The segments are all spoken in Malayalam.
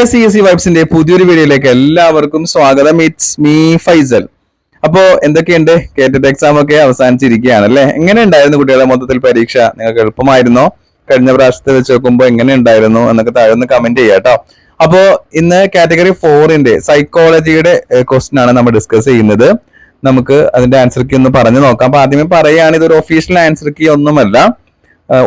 എസ് സി എസ് സി വൈബ്സിന്റെ പുതിയൊരു വീഡിയോയിലേക്ക് എല്ലാവർക്കും സ്വാഗതം. ഇറ്റ്സ് മീ ഫൈസൽ അപ്പോ എന്തൊക്കെയുണ്ട്? കേറ്റഡ് എക്സാം ഒക്കെ അവസാനിച്ചിരിക്കുകയാണ് അല്ലെ എങ്ങനെ ഉണ്ടായിരുന്നു കുട്ടികളെ മൊത്തത്തിൽ പരീക്ഷ? നിങ്ങൾക്ക് എളുപ്പമായിരുന്നോ? കഴിഞ്ഞ പ്രാവശ്യത്തെ വെച്ച് നോക്കുമ്പോൾ എങ്ങനെ ഉണ്ടായിരുന്നു എന്നൊക്കെ താഴെ ഒന്ന് കമന്റ് ചെയ്യാം കേട്ടോ. അപ്പോ ഇന്ന് കാറ്റഗറി ഫോറിന്റെ സൈക്കോളജിയുടെ ക്വസ്റ്റൻ ആണ് നമ്മൾ ഡിസ്കസ് ചെയ്യുന്നത്. നമുക്ക് അതിന്റെ ആൻസർ കീ ഒന്ന് പറഞ്ഞു നോക്കാം. അപ്പൊ ആദ്യമേ പറയുകയാണ് ഇതൊരു ഒഫീഷ്യൽ ആൻസർ കീ ഒന്നുമല്ല.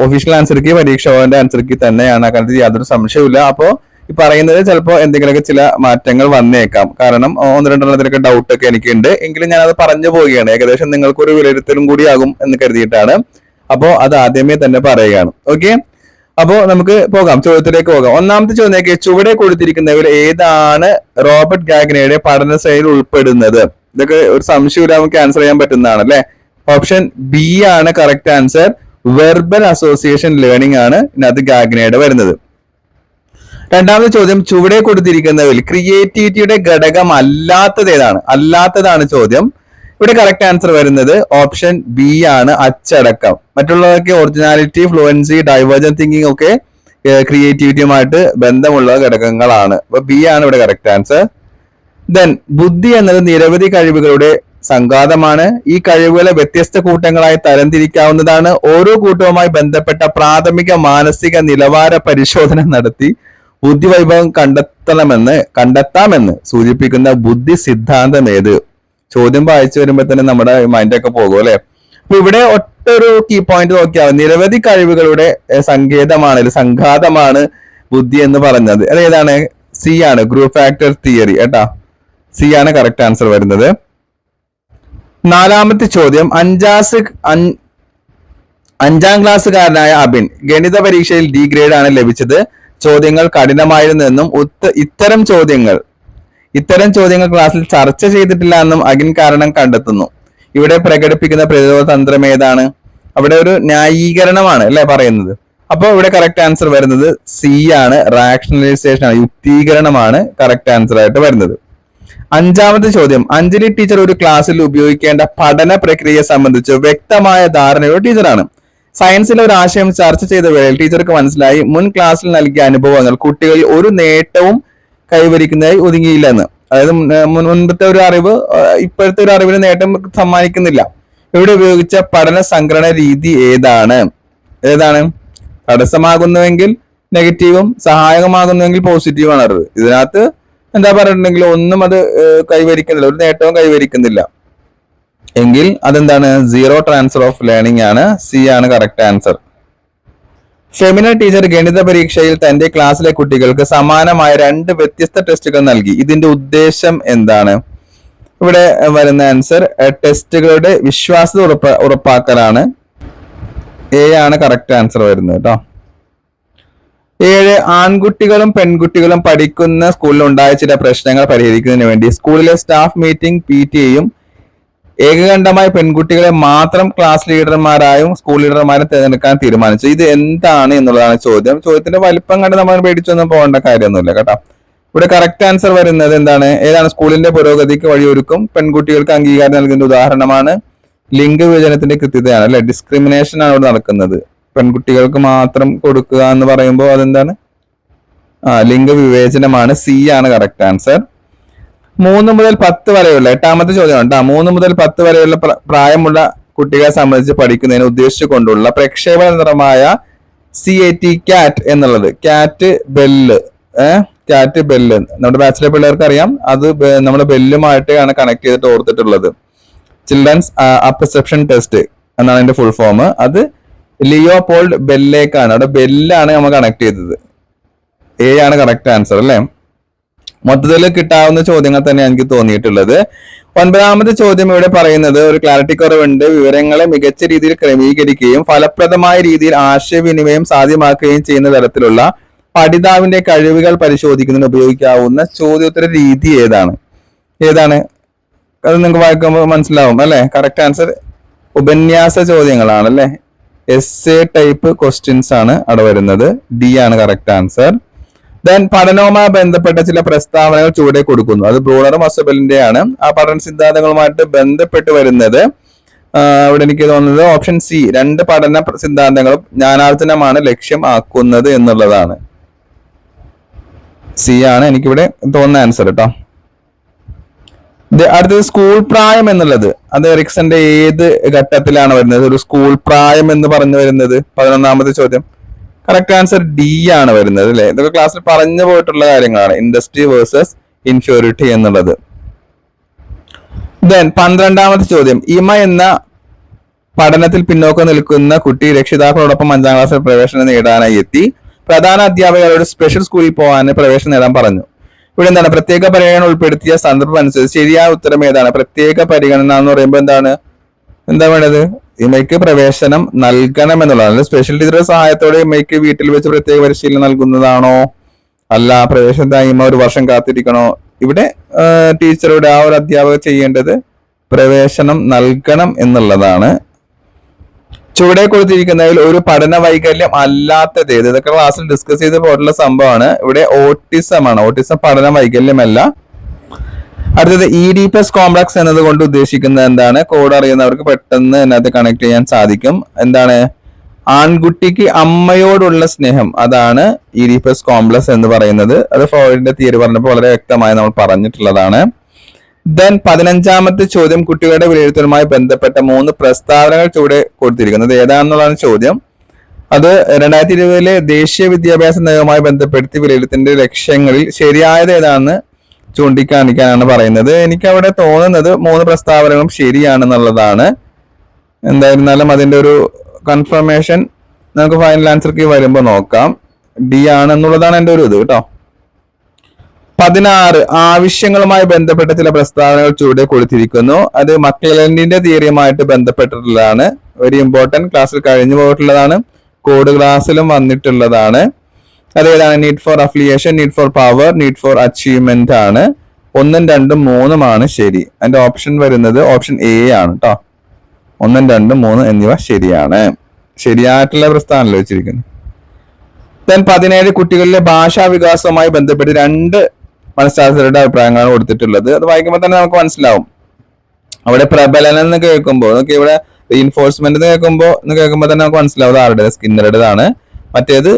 ഒഫീഷ്യൽ ആൻസർ കീ പരീക്ഷ ആൻസർ കീ തന്നെയാണ്. അക്കാലത്ത് യാതൊരു സംശയവുമില്ല. അപ്പോ ഈ പറയുന്നത് ചിലപ്പോൾ എന്തെങ്കിലുമൊക്കെ ചില മാറ്റങ്ങൾ വന്നേക്കാം. കാരണം ഒന്ന് രണ്ടെണ്ണത്തിലൊക്കെ ഡൗട്ട് ഒക്കെ എനിക്കുണ്ട്. എങ്കിലും ഞാൻ അത് പറഞ്ഞു പോവുകയാണ്. ഏകദേശം നിങ്ങൾക്കൊരു വിലയിരുത്തലും കൂടിയാകും എന്ന് കരുതിയിട്ടാണ്. അപ്പോൾ അത് ആദ്യമേ തന്നെ പറയുകയാണ്. ഓക്കെ? അപ്പോൾ നമുക്ക് പോകാം. ചോദ്യത്തിലേക്ക് പോകാം. ഒന്നാമത്തെ ചോദ്യം ചുവടെ കൊടുത്തിരിക്കുന്നവർ ഏതാണ് റോബർട്ട് ഗാഗ്നയുടെ പഠന ശൈലി ഉൾപ്പെടുന്നത്? ഇതൊക്കെ ഒരു സംശയമില്ല നമുക്ക് ആൻസർ ചെയ്യാൻ പറ്റുന്നതാണ് അല്ലെ? ഓപ്ഷൻ ബി ആണ് correct answer verbal association learning ആണ് ഇതിനകത്ത് ഗാഗ്നയുടെ വരുന്നത്. രണ്ടാമത്തെ ചോദ്യം ചുവടെ കൊടുത്തിരിക്കുന്നതിൽ ക്രിയേറ്റിവിറ്റിയുടെ ഘടകം അല്ലാത്തത് ഏതാണ്? അല്ലാത്തതാണ് ചോദ്യം. ഇവിടെ കറക്റ്റ് ആൻസർ വരുന്നത് ഓപ്ഷൻ ബി ആണ് അച്ചടക്കം. മറ്റുള്ളതൊക്കെ ഒറിജിനാലിറ്റി ഫ്ലുവൻസി ഡൈവേർജൻ തിങ്കിങ് ഒക്കെ ക്രിയേറ്റിവിറ്റിയുമായിട്ട് ബന്ധമുള്ള ഘടകങ്ങളാണ്. അപ്പൊ ബി ആണ് ഇവിടെ കറക്റ്റ് ആൻസർ ദെൻ ബുദ്ധി എന്നത് നിരവധി കഴിവുകളുടെ സംഘാതമാണ്. ഈ കഴിവുകളെ വ്യത്യസ്ത കൂട്ടങ്ങളായി തരംതിരിക്കാവുന്നതാണ്. ഓരോ കൂട്ടവുമായി ബന്ധപ്പെട്ട പ്രാഥമിക മാനസിക നിലവാര പരിശോധന നടത്തി ബുദ്ധി വൈഭവം കണ്ടെത്തണമെന്ന് കണ്ടെത്താമെന്ന് സൂചിപ്പിക്കുന്ന ബുദ്ധി സിദ്ധാന്തം ഏത്? ചോദ്യം വായിച്ചു വരുമ്പോൾ തന്നെ നമ്മുടെ മൈൻഡൊക്കെ പോകും അല്ലെ? അപ്പൊ ഇവിടെ ഒട്ടൊരു കീ പോയിന്റ് നോക്കിയാൽ നിരവധി കഴിവുകളുടെ സങ്കേതമാണ് സംഘാതമാണ് ബുദ്ധി എന്ന് പറഞ്ഞത് അത് ഏതാണ്? സി ആണ് ഗ്രൂപ്പ് ഫാക്ടർ തിയറി കേട്ടാ? സി ആണ് കറക്റ്റ് ആൻസർ വരുന്നത്. നാലാമത്തെ ചോദ്യം അഞ്ചാസ് അഞ്ചാം ക്ലാസ്സുകാരനായ അബിൻ ഗണിത പരീക്ഷയിൽ ഡി ഗ്രേഡ് ആണ് ലഭിച്ചത്. ചോദ്യങ്ങൾ കഠിനമായിരുന്നെന്നും ഇത്തരം ചോദ്യങ്ങൾ ഇത്തരം ചോദ്യങ്ങൾ ക്ലാസ്സിൽ ചർച്ച ചെയ്തിട്ടില്ല എന്നും അഗിൻ കാരണം കണ്ടെത്തുന്നു. ഇവിടെ പ്രകടിപ്പിക്കുന്ന പ്രതിരോധ തന്ത്രം ഏതാണ്? അവിടെ ഒരു ന്യായീകരണമാണ് അല്ലെ പറയുന്നത്. അപ്പോൾ ഇവിടെ കറക്റ്റ് ആൻസർ വരുന്നത് സി ആണ്. റാഷണലൈസേഷൻ ആണ്. യുക്തീകരണമാണ് കറക്റ്റ് ആൻസർ ആയിട്ട് വരുന്നത്. അഞ്ചാമത്തെ ചോദ്യം. അഞ്ജലി ടീച്ചർ ഒരു ക്ലാസ്സിൽ ഉപയോഗിക്കേണ്ട പഠന പ്രക്രിയയെ സംബന്ധിച്ച് വ്യക്തമായ ധാരണയുള്ള ടീച്ചറാണ് സയൻസിലെ ഒരു ആശയം ചർച്ച ചെയ്ത വേളയിൽ ടീച്ചർക്ക് മനസ്സിലായി മുൻ ക്ലാസ്സിൽ നൽകിയ അനുഭവങ്ങൾ കുട്ടികളിൽ ഒരു നേട്ടവും കൈവരിക്കുന്നതായി ഒതുങ്ങിയില്ലെന്ന്. അതായത് മുൻ- മുൻ- മുൻപത്തെ ഒരു അറിവ് ഇപ്പോഴത്തെ ഒരു അറിവിന് നേട്ടം സമ്മാനിക്കുന്നില്ല. ഇവിടെ ഉപയോഗിച്ച പഠന സംഘടന രീതി ഏതാണ്? ഏതാണ്? തടസ്സമാകുന്നുവെങ്കിൽ നെഗറ്റീവും സഹായകമാകുന്നുവെങ്കിൽ പോസിറ്റീവാണ് അറിവ്. ഇതിനകത്ത് എന്താ പറഞ്ഞിട്ടുണ്ടെങ്കിൽ ഒന്നും അത് കൈവരിക്കുന്നില്ല ഒരു നേട്ടവും കൈവരിക്കുന്നില്ല. എങ്കിൽ അതെന്താണ്? സീറോ ട്രാൻസ്ഫർ ഓഫ് ലേണിംഗ് ആണ്. സി ആണ് കറക്റ്റ് ആൻസർ ഫെമിന ടീച്ചർ ഗണിത പരീക്ഷയിൽ തന്റെ ക്ലാസ്സിലെ കുട്ടികൾക്ക് സമാനമായ രണ്ട് വ്യത്യസ്ത ടെസ്റ്റുകൾ നൽകി. ഇതിന്റെ ഉദ്ദേശം എന്താണ്? ഇവിടെ വരുന്ന ആൻസർ ടെസ്റ്റുകളുടെ വിശ്വാസ്യത ഉറപ്പ ഉറപ്പാക്കലാണ്. എ ആണ് കറക്റ്റ് ആൻസർ വരുന്നത് കേട്ടോ. ഏഴ് ആൺകുട്ടികളും പെൺകുട്ടികളും പഠിക്കുന്ന സ്കൂളിൽ ഉണ്ടായ ചില പ്രശ്നങ്ങൾ പരിഹരിക്കുന്നതിന് വേണ്ടി സ്കൂളിലെ സ്റ്റാഫ് മീറ്റിംഗ് പി ടി എയും ഏകകണ്ഠമായി പെൺകുട്ടികളെ മാത്രം ക്ലാസ് ലീഡർമാരായും സ്കൂൾ ലീഡർമാരും തിരഞ്ഞെടുക്കാൻ തീരുമാനിച്ചു. ഇത് എന്താണ് എന്നുള്ളതാണ് ചോദ്യം. ചോദ്യത്തിന്റെ വലിപ്പം കണ്ട് നമ്മൾ പേടിച്ചൊന്നും പോകേണ്ട കാര്യമൊന്നുമില്ല കേട്ടോ. ഇവിടെ കറക്റ്റ് ആൻസർ വരുന്നത് എന്താണ്? ഏതാണ്? സ്കൂളിന്റെ പുരോഗതിക്ക് വഴിയൊരുക്കും. പെൺകുട്ടികൾക്ക് അംഗീകാരം നൽകുന്ന ഉദാഹരണമാണ് ലിംഗ വിഭജനത്തിന്റെ കൃത്യതയാണ് അല്ലെ? ഡിസ്ക്രിമിനേഷൻ ആണ് ഇവിടെ നടക്കുന്നത്. പെൺകുട്ടികൾക്ക് മാത്രം കൊടുക്കുക എന്ന് പറയുമ്പോൾ അതെന്താണ്? ആ ലിംഗ വിവേചനമാണ് സി ആണ് കറക്റ്റ് ആൻസർ മൂന്ന് മുതൽ പത്ത് വരെയുള്ള എട്ടാമത്തെ ചോദ്യമാണ് കേട്ടോ മൂന്ന് മുതൽ പത്ത് വരെയുള്ള പ്രായമുള്ള കുട്ടികളെ സംബന്ധിച്ച് പഠിക്കുന്നതിന് ഉദ്ദേശിച്ചുകൊണ്ടുള്ള പ്രക്ഷേപണ നിറമായ സി എ ടി ക്യാറ്റ് എന്നുള്ളത്. ക്യാറ്റ് ബെല്ല് ഏഹ് ക്യാറ്റ് ബെല്ല് നമ്മുടെ ബാച്ചിലെ പിള്ളേർക്ക് അറിയാം അത് നമ്മുടെ ബെല്ലുമായിട്ടാണ് കണക്ട് ചെയ്തിട്ട് ഓർത്തിട്ടുള്ളത്. ചിൽഡ്രൻസ് അപ്പർസെപ്ഷൻ ടെസ്റ്റ് എന്നാണ് അതിന്റെ ഫുൾ ഫോം അത് ലിയോപോൾഡ് ബെല്ലേക്കാണ് അവിടെ ബെല്ലാണ് നമ്മൾ കണക്ട് ചെയ്തത്. എ ആണ് കറക്റ്റ് ആൻസർ അല്ലേ? മൊത്തത്തിൽ കിട്ടാവുന്ന ചോദ്യങ്ങൾ തന്നെ എനിക്ക് തോന്നിയിട്ടുള്ളത്. ഒൻപതാമത്തെ ചോദ്യം ഇവിടെ പറയുന്നത് ഒരു ക്ലാരിറ്റി കുറവുണ്ട്. വിവരങ്ങളെ മികച്ച രീതിയിൽ ക്രമീകരിക്കുകയും ഫലപ്രദമായ രീതിയിൽ ആശയവിനിമയം സാധ്യമാക്കുകയും ചെയ്യുന്ന തരത്തിലുള്ള പഠിതാവിന്റെ കഴിവുകൾ പരിശോധിക്കുന്നതിന് ഉപയോഗിക്കാവുന്ന ചോദ്യോത്തര രീതി ഏതാണ്? ഏതാണ്? അത് നിങ്ങൾക്ക് വായിക്കുമ്പോൾ മനസ്സിലാവും അല്ലെ? കറക്റ്റ് ആൻസർ ഉപന്യാസ ചോദ്യങ്ങളാണ് അല്ലെ എസ് എ ടൈപ്പ് ക്വസ്റ്റ്യൻസ് ആണ് അവിടെ വരുന്നത്. ഡി ആണ് കറക്റ്റ് ആൻസർ ദെൻ പഠനവുമായി ബന്ധപ്പെട്ട ചില പ്രസ്താവനകൾ ചുവടെ കൊടുക്കുന്നു. അത് ബ്രൂണറും അസബലിന്റെയാണ്. ആ പഠന സിദ്ധാന്തങ്ങളുമായിട്ട് ബന്ധപ്പെട്ട് വരുന്നത് ഇവിടെ എനിക്ക് തോന്നുന്നത് ഓപ്ഷൻ സി രണ്ട് പഠന സിദ്ധാന്തങ്ങളും ജ്ഞാനാർജനമാണ് ലക്ഷ്യം ആക്കുന്നത് എന്നുള്ളതാണ്. സി ആണ് എനിക്കിവിടെ തോന്നുന്ന ആൻസർ കേട്ടോ അടുത്തത് സ്കൂൾ പ്രായം എന്നുള്ളത്. അത് എറിക്സന്റെ ഏത് ഘട്ടത്തിലാണ് വരുന്നത്? ഒരു സ്കൂൾ പ്രായം എന്ന് പറഞ്ഞു വരുന്നത്? പതിനൊന്നാമത്തെ ചോദ്യം. കറക്റ്റ് ആൻസർ ഡി ആണ് വരുന്നത് അല്ലെ? ഇതൊക്കെ ക്ലാസ്സിൽ പറഞ്ഞു പോയിട്ടുള്ള കാര്യങ്ങളാണ്. ഇൻഡസ്ട്രി വേഴ്സസ് ഇൻഷ്യൂരിറ്റി എന്നുള്ളത്. ദെൻ പന്ത്രണ്ടാമത്തെ ചോദ്യം. ഇമ എന്ന പഠനത്തിൽ പിന്നോക്കം നിൽക്കുന്ന കുട്ടി രക്ഷിതാക്കളോടൊപ്പം അഞ്ചാം ക്ലാസ്സിൽ പ്രവേശനം നേടാനായി എത്തി. പ്രധാന അധ്യാപകരോട് സ്പെഷ്യൽ സ്കൂളിൽ പോകാൻ പ്രവേശനം നേടാൻ പറഞ്ഞു. ഇവിടെ എന്താണ്? പ്രത്യേക പരിഗണന ഉൾപ്പെടുത്തിയ സന്ദർഭം അനുസരിച്ച് ശരിയായ ഉത്തരം ഏതാണ്? പ്രത്യേക പരിഗണന എന്ന് പറയുമ്പോൾ എന്താണ്? എന്താ വേണ്ടത്? ഇമയ്ക്ക് പ്രവേശനം നൽകണം എന്നുള്ളതാണ് സ്പെഷ്യൽ ടീച്ചറുടെ സഹായത്തോടെ ഇമയ്ക്ക് വീട്ടിൽ വെച്ച് പ്രത്യേക പരിശീലനം നൽകുന്നതാണോ? അല്ല പ്രവേശനത്തിനായി ഇമ ഒരു വർഷം കാത്തിരിക്കണോ? ഇവിടെ ടീച്ചറോട് ആ ഒരു അധ്യാപകർ ചെയ്യേണ്ടത് പ്രവേശനം നൽകണം എന്നുള്ളതാണ്. ചുവടെ കൊടുത്തിരിക്കുന്നതിൽ ഒരു പഠന വൈകല്യം അല്ലാത്തത് ഏത്? ഇതൊക്കെ ക്ലാസ്സിൽ ഡിസ്കസ് ചെയ്ത് പോയിട്ടുള്ള സംഭവമാണ്. ഇവിടെ ഓട്ടിസം ആണ്. ഓട്ടിസം പഠന വൈകല്യമല്ല. അടുത്തത് ഇ ഡി പ്ലസ് കോംപ്ലക്സ് എന്നതുകൊണ്ട് ഉദ്ദേശിക്കുന്നത് എന്താണ്? കോഡ് അറിയുന്നവർക്ക് പെട്ടെന്ന് അതിനകത്ത് കണക്ട് ചെയ്യാൻ സാധിക്കും. എന്താണ്? ആൺകുട്ടിക്ക് അമ്മയോടുള്ള സ്നേഹം. അതാണ് ഇ ഡി പ്ലസ് കോംപ്ലക്സ് എന്ന് പറയുന്നത്. അത് ഫ്രോയിഡിന്റെ തിയറി പറഞ്ഞപ്പോൾ വളരെ വ്യക്തമായി നമ്മൾ പറഞ്ഞിട്ടുള്ളതാണ്. ദെൻ പതിനഞ്ചാമത്തെ ചോദ്യം കുട്ടികളുടെ വിലയിരുത്തലുമായി ബന്ധപ്പെട്ട മൂന്ന് പ്രസ്താവനകൾ ചൂടെ കൊടുത്തിരിക്കുന്നത് ഏതാണെന്നുള്ളതാണ് ചോദ്യം. അത് രണ്ടായിരത്തി ഇരുപതിലെ ദേശീയ വിദ്യാഭ്യാസ നയവുമായി ബന്ധപ്പെടുത്തി വിലയിരുത്തിന്റെ ലക്ഷ്യങ്ങളിൽ ശരിയായത് ഏതാണെന്ന് ചൂണ്ടിക്കാണിക്കാനാണ് പറയുന്നത്. എനിക്ക് അവിടെ തോന്നുന്നത് മൂന്ന് പ്രസ്താവനകളും ശരിയാണെന്നുള്ളതാണ്. എന്തായിരുന്നാലും അതിന്റെ ഒരു കൺഫർമേഷൻ നമുക്ക് ഫൈനൽ ആൻസർക്ക് വരുമ്പോൾ നോക്കാം. ഡി ആണെന്നുള്ളതാണ് എന്റെ ഒരു ഇത് കേട്ടോ. പതിനാറ് ആവശ്യങ്ങളുമായി ബന്ധപ്പെട്ട ചില പ്രസ്താവനകൾ ചൂടെ കൊടുത്തിരിക്കുന്നു. അത് മക്ലൻഡിന്റെ തിയറിയുമായിട്ട് ബന്ധപ്പെട്ടിട്ടുള്ളതാണ്. വെരി ഇമ്പോർട്ടന്റ് ക്ലാസ്സിൽ കഴിഞ്ഞു പോയിട്ടുള്ളതാണ് കോഡ് ക്ലാസ്സിലും വന്നിട്ടുള്ളതാണ്. അതേതാണ് need for affiliation need for power need for achievement ആണ്. ഒന്നും രണ്ടും മൂന്നുമാണ് ശരി. അതിന്റെ ഓപ്ഷൻ വരുന്നത് ഓപ്ഷൻ എ ആണ് കേട്ടോ ഒന്നും രണ്ടും മൂന്ന് എന്നിവ ശരിയാണ്. ശരിയായിട്ടുള്ള പ്രസ്ഥാനല്ലോ വെച്ചിരിക്കുന്നത്? ദെൻ പതിനേഴ് കുട്ടികളിലെ ഭാഷാ വികാസവുമായി ബന്ധപ്പെട്ട് രണ്ട് മനഃശാസ്ത്രരുടെ അഭിപ്രായങ്ങളാണ് കൊടുത്തിട്ടുള്ളത്. അത് വായിക്കുമ്പോൾ തന്നെ നമുക്ക് മനസ്സിലാവും. അവിടെ പ്രബലനം എന്ന് കേൾക്കുമ്പോൾ നമുക്ക് ഇവിടെ റീൻഫോഴ്സ്മെന്റ് എന്ന് കേൾക്കുമ്പോൾ എന്ന് കേൾക്കുമ്പോൾ തന്നെ നമുക്ക് മനസ്സിലാവും അത് ആരുടെ സ്കിന്നറുടേതാണ്. മറ്റേത്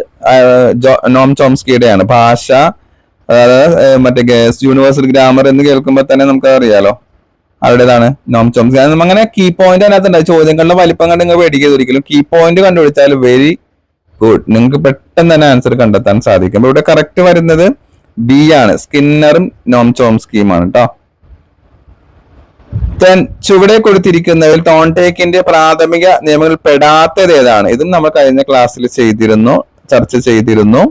നോം ചോംസ്കിയുടെയാണ്. ഭാഷ അതായത് മറ്റേ യൂണിവേഴ്സൽ ഗ്രാമർ എന്ന് കേൾക്കുമ്പോൾ തന്നെ നമുക്ക് അറിയാലോ അവരുടേതാണ് നോം ചോംസ്കി. അങ്ങനെ കീ പോയിന്റ് അതിനകത്ത് ഉണ്ട് ചോദ്യങ്ങളുടെ വലിപ്പം കണ്ട് നിങ്ങൾ പേടിക്കരുത് ഒരിക്കലും. കീ പോയിന്റ് കണ്ടുപിടിച്ചാൽ വെരി ഗുഡ് നിങ്ങൾക്ക് പെട്ടെന്ന് തന്നെ ആൻസർ കണ്ടെത്താൻ സാധിക്കും. ഇവിടെ കറക്റ്റ് വരുന്നത് ബി ആണ്. സ്കിന്നറും നോം ചോംസ്കിയുമാണ് കേട്ടോ ചുവടെ കൊടുത്തിരിക്കുന്നതിൽ ടോൺടേക്കിന്റെ പ്രാഥമിക നിയമങ്ങളിൽ പെടാത്തത് ഏതാണ്? ഇതും നമ്മൾ കഴിഞ്ഞ ക്ലാസ്സിൽ ചെയ്തിരുന്നു ചർച്ച ചെയ്തിരുന്നു.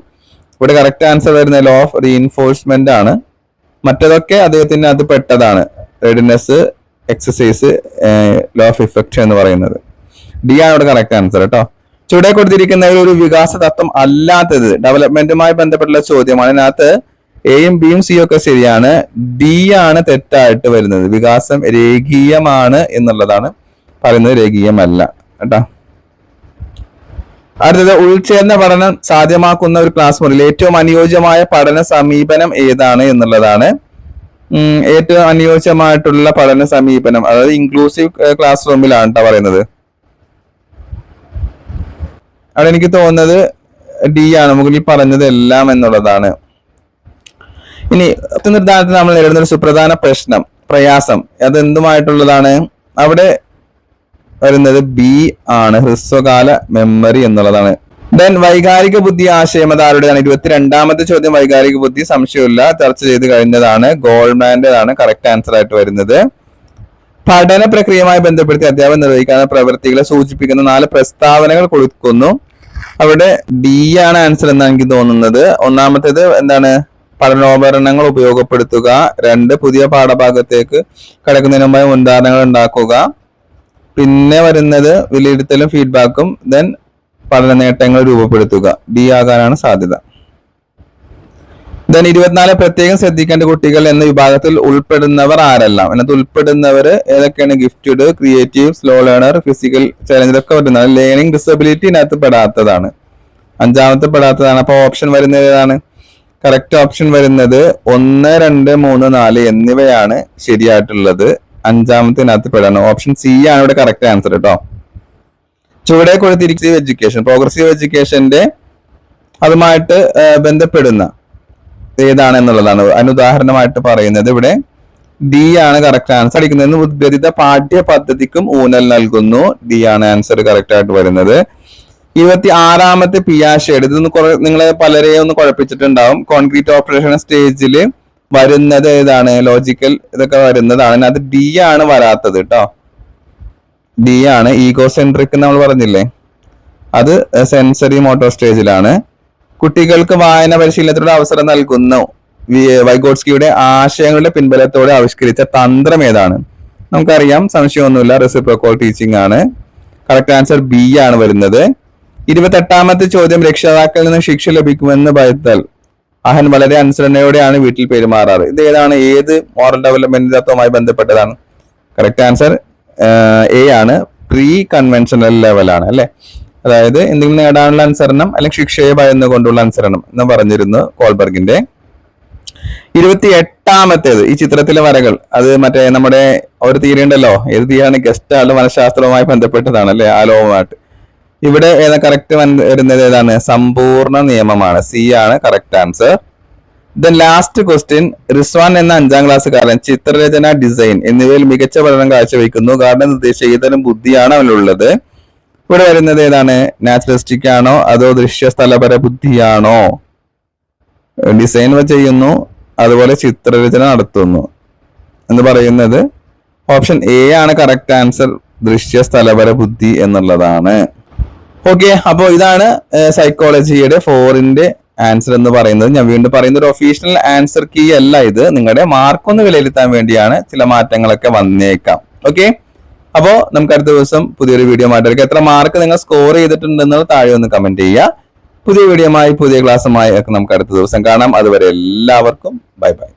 ഇവിടെ കറക്റ്റ് ആൻസർ വരുന്ന ലോ ഓഫ് റീഇൻഫോഴ്സ്മെന്റ് ആണ്. മറ്റതൊക്കെ അദ്ദേഹത്തിന് അത് പെട്ടതാണ്. Readiness exercise law of effect എന്ന് പറയുന്നത്. ഡി ആണ് ഇവിടെ കറക്റ്റ് ആൻസർ കേട്ടോ ചുവടെ കൊടുത്തിരിക്കുന്നതിൽ ഒരു വികാസ തത്വം അല്ലാത്തത് ഡെവലപ്മെന്റുമായി ബന്ധപ്പെട്ടുള്ള ചോദ്യമാണ്. അതിനകത്ത് എയും ബിയും സിയും ഒക്കെ ശരിയാണ്. ഡി ആണ് തെറ്റായിട്ട് വരുന്നത്. വികാസം രേഖീയമാണ് എന്നുള്ളതാണ് പറയുന്നത് രേഖീയമല്ല. കേട്ടോ. അടുത്തത് ഉൾച്ചേർന്ന പഠനം സാധ്യമാക്കുന്ന ഒരു ക്ലാസ് മുറിയിൽ ഏറ്റവും അനുയോജ്യമായ പഠന സമീപനം ഏതാണ് എന്നുള്ളതാണ്. ഏറ്റവും അനുയോജ്യമായിട്ടുള്ള പഠന സമീപനം അതായത് ഇൻക്ലൂസീവ് ക്ലാസ് റൂമിലാണ് കേട്ടോ പറയുന്നത്. അവിടെ എനിക്ക് തോന്നുന്നത് ഡി ആണ്. മുകളിൽ പറഞ്ഞത് എല്ലാം എന്നുള്ളതാണ്. ഇനി നിർദ്ധാരണത്തിൽ നമ്മൾ നേരിടുന്ന ഒരു സുപ്രധാന പ്രശ്നം പ്രയാസം. അത് എന്തുമായിട്ടുള്ളതാണ് അവിടെ വരുന്നത് ബി ആണ് ഹ്രസ്വകാല മെമ്മറി എന്നുള്ളതാണ്. ദെൻ വൈകാരിക ബുദ്ധി ആശയം അത് ആരുടേതാണ് ഇരുപത്തിരണ്ടാമത്തെ ചോദ്യം വൈകാരിക ബുദ്ധി സംശയമില്ല ചർച്ച ചെയ്ത് കഴിഞ്ഞതാണ് ഗോൾമാന്റെതാണ് കറക്റ്റ് ആൻസർ ആയിട്ട് വരുന്നത്. പഠന പ്രക്രിയയുമായി ബന്ധപ്പെടുത്തി അധ്യാപകം നിർവഹിക്കുന്ന പ്രവൃത്തികളെ സൂചിപ്പിക്കുന്ന നാല് പ്രസ്താവനകൾ കൊടുക്കുന്നു. അവിടെ ഡി ആണ് ആൻസർ എന്നാണ് എനിക്ക് തോന്നുന്നത്. ഒന്നാമത്തേത് എന്താണ്? പഠനോപകരണങ്ങൾ ഉപയോഗപ്പെടുത്തുക. രണ്ട് പുതിയ പാഠഭാഗത്തേക്ക് കടക്കുന്നതിന് മുമ്പായി മുൻധാരണകൾ ഉണ്ടാക്കുക. പിന്നെ വരുന്നത് വിലയിരുത്തലും ഫീഡ്ബാക്കും ദെൻ പഠന നേട്ടങ്ങൾ രൂപപ്പെടുത്തുക. ഡി ആകാനാണ് സാധ്യത. ദെൻ ഇരുപത്തിനാല് പ്രത്യേകം ശ്രദ്ധിക്കേണ്ട കുട്ടികൾ എന്ന വിഭാഗത്തിൽ ഉൾപ്പെടുന്നവർ ആരെല്ലാം? അതിനകത്ത് ഉൾപ്പെടുന്നവർ ഏതൊക്കെയാണ്? Gifted creative slow learner physical challenges ഒക്കെ വരുന്നത് ലേണിംഗ് ഡിസബിലിറ്റി ഇതിനകത്ത് പെടാത്തതാണ്. അഞ്ചാമത്തെ പെടാത്തതാണ്. അപ്പോൾ ഓപ്ഷൻ വരുന്നത് ഏതാണ്? കറക്റ്റ് ഓപ്ഷൻ വരുന്നത് ഒന്ന് രണ്ട് മൂന്ന് നാല് എന്നിവയാണ് ശരിയായിട്ടുള്ളത്. അഞ്ചാമത്തിനകത്ത് പെടണം. ഓപ്ഷൻ സി ആണ് ഇവിടെ കറക്റ്റ് ആൻസർ കേട്ടോ ചുവടെ കൊടുത്തിരിക്കുന്ന എഡ്യൂക്കേഷൻ പ്രോഗ്രസീവ് എഡ്യൂക്കേഷന്റെ അതുമായിട്ട് ബന്ധപ്പെടുന്ന ഏതാണ് എന്നുള്ളതാണ്. അതിന് ഉദാഹരണമായിട്ട് പറയുന്നത് ഇവിടെ ഡി ആണ് കറക്റ്റ് ആൻസർ അടിക്കുന്നത്. ഉദ്ഗതിത പാഠ്യ പദ്ധതിക്കും ഊന്നൽ നൽകുന്നു. ഡി ആണ് ആൻസർ കറക്റ്റ് ആയിട്ട് വരുന്നത്. ഇരുപത്തി ആറാമത്തെ പിയാഷേഡ് ഇതൊന്ന് കുറെ നിങ്ങളെ പലരെയും ഒന്ന് കുഴപ്പിച്ചിട്ടുണ്ടാവും. കോൺക്രീറ്റ് ഓപ്പറേഷൻ സ്റ്റേജിൽ വരുന്നത് ഏതാണ്? ലോജിക്കൽ ഇതൊക്കെ വരുന്നതാണ്. അത് ഡി ആണ് വരാത്തത് കേട്ടോ ഡി ആണ് ഈഗോ സെൻട്രിക് നമ്മൾ പറഞ്ഞില്ലേ? അത് സെൻസറി മോട്ടോർ സ്റ്റേജിലാണ് കുട്ടികൾക്ക് വായന പരിശീലനത്തിലൂടെ അവസരം നൽകുന്നു. വൈഗോട്സ്കിയുടെ ആശയങ്ങളുടെ പിൻബലത്തോടെ ആവിഷ്കരിച്ച തന്ത്രം ഏതാണ്? നമുക്കറിയാം സംശയമൊന്നുമില്ല. റെസിപ്രോക്കോൾ ടീച്ചിങ് ആണ്. കറക്റ്റ് ആൻസർ ബി ആണ് വരുന്നത്. ഇരുപത്തെട്ടാമത്തെ ചോദ്യം രക്ഷിതാക്കളിൽ നിന്ന് ശിക്ഷ ലഭിക്കുമെന്ന് ഭയത്താൽ. അഹൻ വളരെ അനുസരണയോടെയാണ് വീട്ടിൽ പെരുമാറാറ്. ഇത് ഏതാണ്? ഏത് മോറൽ ഡെവലപ്മെന്റ് തത്വമായി ബന്ധപ്പെട്ടതാണ്? കറക്റ്റ് ആൻസർ എ ആണ്. പ്രീ കൺവെൻഷണൽ ലെവലാണ് അല്ലെ? അതായത് എന്തെങ്കിലും നേടാനുള്ള അനുസരണം അല്ലെങ്കിൽ ശിക്ഷയെ ഭയന്നുകൊണ്ടുള്ള അനുസരണം എന്ന് പറഞ്ഞിരുന്നു കോൾബർഗിന്റെ. ഇരുപത്തി എട്ടാമത്തേത് ഈ ചിത്രത്തിലെ വരകൾ. അത് മറ്റേ നമ്മുടെ ഒരു തീരുണ്ടല്ലോ. ഏത് തീരാണ് ഗസ്റ്റ് ആളുടെ മനഃശാസ്ത്രവുമായി ബന്ധപ്പെട്ടതാണ് അല്ലെ? ആലോകമായിട്ട്. ഇവിടെ ഏതാ കറക്റ്റ് വരുന്നത് ഏതാണ്? സമ്പൂർണ നിയമമാണ്. സി ആണ് correct answer then last question Rizwan എന്ന അഞ്ചാം ക്ലാസ്സുകാരൻ ചിത്രരചന ഡിസൈൻ എന്നിവയിൽ മികച്ച പഠനം കാഴ്ചവെക്കുന്നു കാരണം നിർദ്ദേശിച്ച ഏതൊരു ബുദ്ധിയാണ് അവനുള്ളത്. ഇവിടെ വരുന്നത് ഏതാണ്? നാച്ചുറലിസ്റ്റിക് ആണോ? അതോ ദൃശ്യ സ്ഥലപര ബുദ്ധിയാണോ ഡിസൈൻ ചെയ്യുന്നു. അതുപോലെ ചിത്രരചന നടത്തുന്നു. എന്ന് പറയുന്നത്. ഓപ്ഷൻ എ ആണ് കറക്റ്റ് ആൻസർ ദൃശ്യ സ്ഥലപര ബുദ്ധി എന്നുള്ളതാണ്. ഓക്കെ അപ്പോൾ ഇതാണ് സൈക്കോളജിയുടെ ഫോറിന്റെ ആൻസർ എന്ന് പറയുന്നത്. ഞാൻ വീണ്ടും പറയുന്ന ഒരു ഒഫീഷ്യൽ ആൻസർ കീ അല്ല ഇത്. നിങ്ങളുടെ മാർക്ക് ഒന്ന് വിലയിരുത്താൻ വേണ്ടിയാണ് ചില മാറ്റങ്ങളൊക്കെ വന്നേക്കാം. ഓക്കെ? അപ്പോൾ നമുക്ക് അടുത്ത ദിവസം പുതിയൊരു വീഡിയോ മാറ്റായിരിക്കും എത്ര മാർക്ക് നിങ്ങൾ സ്കോർ ചെയ്തിട്ടുണ്ടെന്ന് താഴെ ഒന്ന് കമന്റ് ചെയ്യുക. പുതിയ വീഡിയോമായി പുതിയ ക്ലാസ്സുമായി ഒക്കെ നമുക്ക് അടുത്ത ദിവസം കാണാം. അതുവരെ എല്ലാവർക്കും ബൈ ബൈ